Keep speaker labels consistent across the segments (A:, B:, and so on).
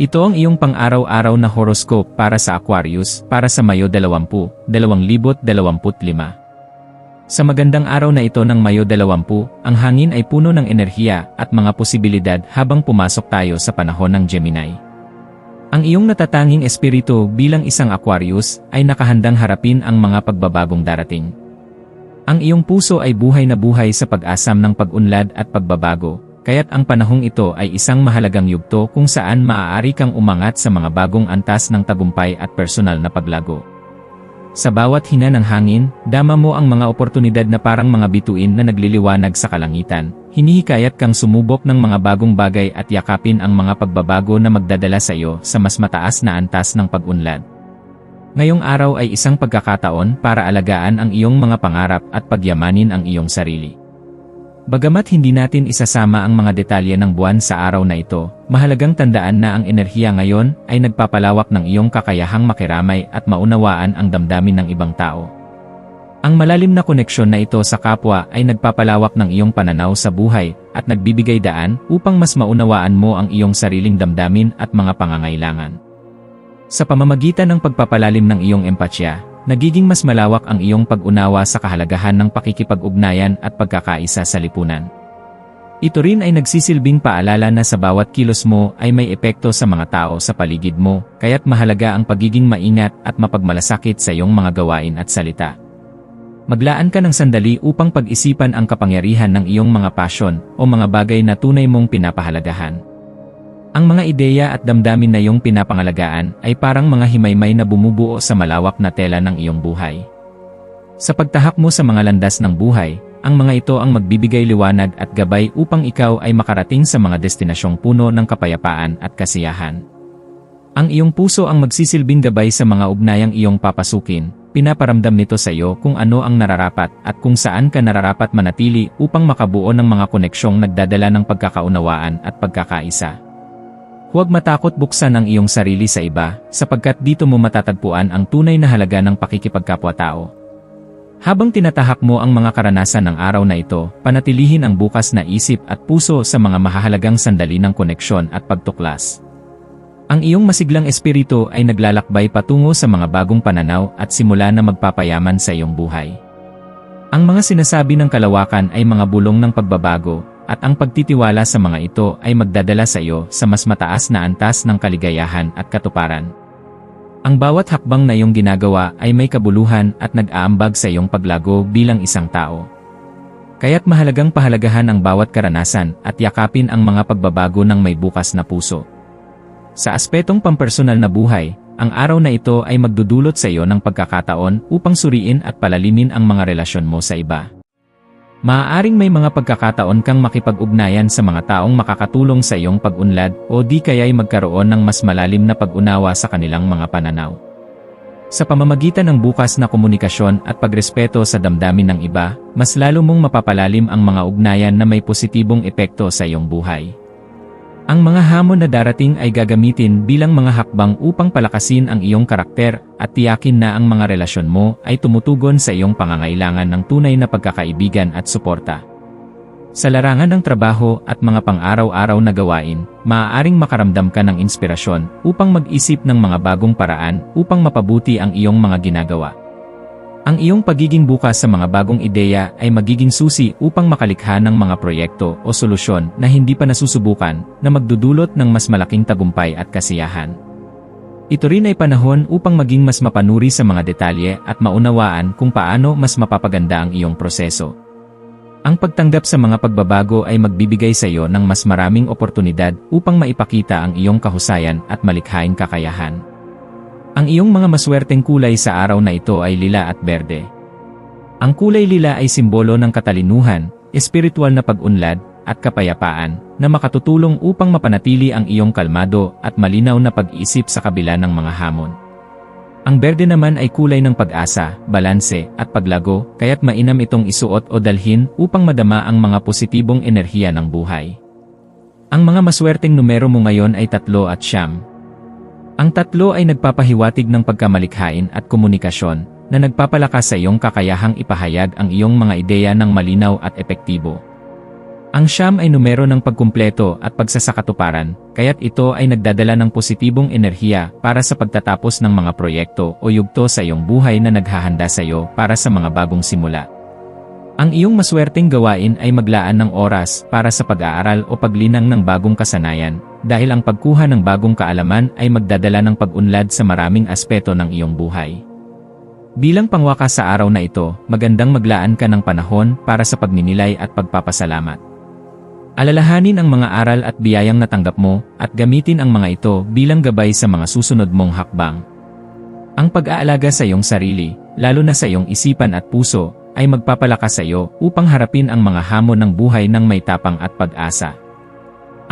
A: Ito ang iyong pang-araw-araw na horoscope para sa Aquarius para sa Mayo 20, 2025. Sa magandang araw na ito ng Mayo 20, ang hangin ay puno ng enerhiya at mga posibilidad habang pumasok tayo sa panahon ng Gemini. Ang iyong natatanging espiritu bilang isang Aquarius ay nakahandang harapin ang mga pagbabagong darating. Ang iyong puso ay buhay na buhay sa pag-asam ng pag-unlad at pagbabago, kaya't ang panahong ito ay isang mahalagang yugto kung saan maaari kang umangat sa mga bagong antas ng tagumpay at personal na paglago. Sa bawat hina ng hangin, dama mo ang mga oportunidad na parang mga bituin na nagliliwanag sa kalangitan. Hinihikayat kang sumubok ng mga bagong bagay at yakapin ang mga pagbabago na magdadala sa iyo sa mas mataas na antas ng pag-unlad. Ngayong araw ay isang pagkakataon para alagaan ang iyong mga pangarap at pagyamanin ang iyong sarili. Bagamat hindi natin isasama ang mga detalye ng buwan sa araw na ito, mahalagang tandaan na ang enerhiya ngayon ay nagpapalawak ng iyong kakayahang makiramay at maunawaan ang damdamin ng ibang tao. Ang malalim na koneksyon na ito sa kapwa ay nagpapalawak ng iyong pananaw sa buhay at nagbibigay daan upang mas maunawaan mo ang iyong sariling damdamin at mga pangangailangan. Sa pamamagitan ng pagpapalalim ng iyong empatya, nagiging mas malawak ang iyong pag-unawa sa kahalagahan ng pakikipag-ugnayan at pagkakaisa sa lipunan. Ito rin ay nagsisilbing paalala na sa bawat kilos mo ay may epekto sa mga tao sa paligid mo, kaya't mahalaga ang pagiging maingat at mapagmalasakit sa iyong mga gawain at salita. Maglaan ka ng sandali upang pag-isipan ang kapangyarihan ng iyong mga pasyon o mga bagay na tunay mong pinapahalagahan. Ang mga ideya at damdamin na iyong pinapangalagaan ay parang mga himaymay na bumubuo sa malawak na tela ng iyong buhay. Sa pagtahak mo sa mga landas ng buhay, ang mga ito ang magbibigay liwanag at gabay upang ikaw ay makarating sa mga destinasyong puno ng kapayapaan at kasiyahan. Ang iyong puso ang magsisilbing gabay sa mga ugnayang iyong papasukin, pinaparamdam nito sa iyo kung ano ang nararapat at kung saan ka nararapat manatili upang makabuo ng mga koneksyong nagdadala ng pagkakaunawaan at pagkakaisa. Huwag matakot buksan ang iyong sarili sa iba, sapagkat dito mo matatagpuan ang tunay na halaga ng pakikipagkapwa-tao. Habang tinatahak mo ang mga karanasan ng araw na ito, panatilihin ang bukas na isip at puso sa mga mahahalagang sandali ng koneksyon at pagtuklas. Ang iyong masiglang espiritu ay naglalakbay patungo sa mga bagong pananaw at simula na magpapayaman sa iyong buhay. Ang mga sinasabi ng kalawakan ay mga bulong ng pagbabago, at ang pagtitiwala sa mga ito ay magdadala sa iyo sa mas mataas na antas ng kaligayahan at katuparan. Ang bawat hakbang na iyong ginagawa ay may kabuluhan at nag-aambag sa iyong paglago bilang isang tao. Kaya't mahalagang pahalagahan ang bawat karanasan at yakapin ang mga pagbabago ng may bukas na puso. Sa aspetong pampersonal na buhay, ang araw na ito ay magdudulot sa iyo ng pagkakataon upang suriin at palalimin ang mga relasyon mo sa iba. Maaaring may mga pagkakataon kang makipag-ugnayan sa mga taong makakatulong sa iyong pag-unlad o di kaya'y magkaroon ng mas malalim na pag-unawa sa kanilang mga pananaw. Sa pamamagitan ng bukas na komunikasyon at pagrespeto sa damdamin ng iba, mas lalo mong mapapalalim ang mga ugnayan na may positibong epekto sa iyong buhay. Ang mga hamon na darating ay gagamitin bilang mga hakbang upang palakasin ang iyong karakter at tiyakin na ang mga relasyon mo ay tumutugon sa iyong pangangailangan ng tunay na pagkakaibigan at suporta. Sa larangan ng trabaho at mga pang-araw-araw na gawain, maaaring makaramdam ka ng inspirasyon upang mag-isip ng mga bagong paraan upang mapabuti ang iyong mga ginagawa. Ang iyong pagiging bukas sa mga bagong ideya ay magiging susi upang makalikha ng mga proyekto o solusyon na hindi pa nasusubukan na magdudulot ng mas malaking tagumpay at kasiyahan. Ito rin ay panahon upang maging mas mapanuri sa mga detalye at maunawaan kung paano mas mapapaganda ang iyong proseso. Ang pagtanggap sa mga pagbabago ay magbibigay sa iyo ng mas maraming oportunidad upang maipakita ang iyong kahusayan at malikhaing kakayahan. Ang iyong mga maswerteng kulay sa araw na ito ay lila at berde. Ang kulay lila ay simbolo ng katalinuhan, espiritual na pag-unlad, at kapayapaan na makatutulong upang mapanatili ang iyong kalmado at malinaw na pag-iisip sa kabila ng mga hamon. Ang berde naman ay kulay ng pag-asa, balanse, at paglago, kaya't mainam itong isuot o dalhin upang madama ang mga positibong enerhiya ng buhay. Ang mga maswerteng numero mo ngayon ay tatlo at siyam. Ang tatlo ay nagpapahiwatig ng pagkamalikhain at komunikasyon na nagpapalakas sa iyong kakayahang ipahayag ang iyong mga ideya ng malinaw at epektibo. Ang siyam ay numero ng pagkumpleto at pagsasakatuparan, kaya't ito ay nagdadala ng positibong enerhiya para sa pagtatapos ng mga proyekto o yugto sa iyong buhay na naghahanda sa iyo para sa mga bagong simula. Ang iyong maswerteng gawain ay maglaan ng oras para sa pag-aaral o paglinang ng bagong kasanayan, dahil ang pagkuha ng bagong kaalaman ay magdadala ng pag-unlad sa maraming aspeto ng iyong buhay. Bilang pangwakas sa araw na ito, magandang maglaan ka ng panahon para sa pagninilay at pagpapasalamat. Alalahanin ang mga aral at biyayang natanggap mo at gamitin ang mga ito bilang gabay sa mga susunod mong hakbang. Ang pag-aalaga sa iyong sarili, lalo na sa iyong isipan at puso, ay magpapalakas sa iyo upang harapin ang mga hamon ng buhay ng may tapang at pag-asa.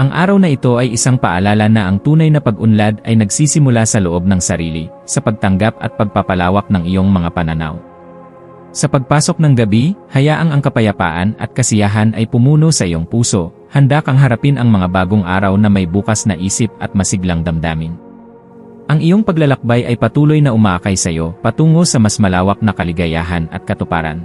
A: Ang araw na ito ay isang paalala na ang tunay na pag-unlad ay nagsisimula sa loob ng sarili, sa pagtanggap at pagpapalawak ng iyong mga pananaw. Sa pagpasok ng gabi, hayaang ang kapayapaan at kasiyahan ay pumuno sa iyong puso, handa kang harapin ang mga bagong araw na may bukas na isip at masiglang damdamin. Ang iyong paglalakbay ay patuloy na umaakay sa iyo patungo sa mas malawak na kaligayahan at katuparan.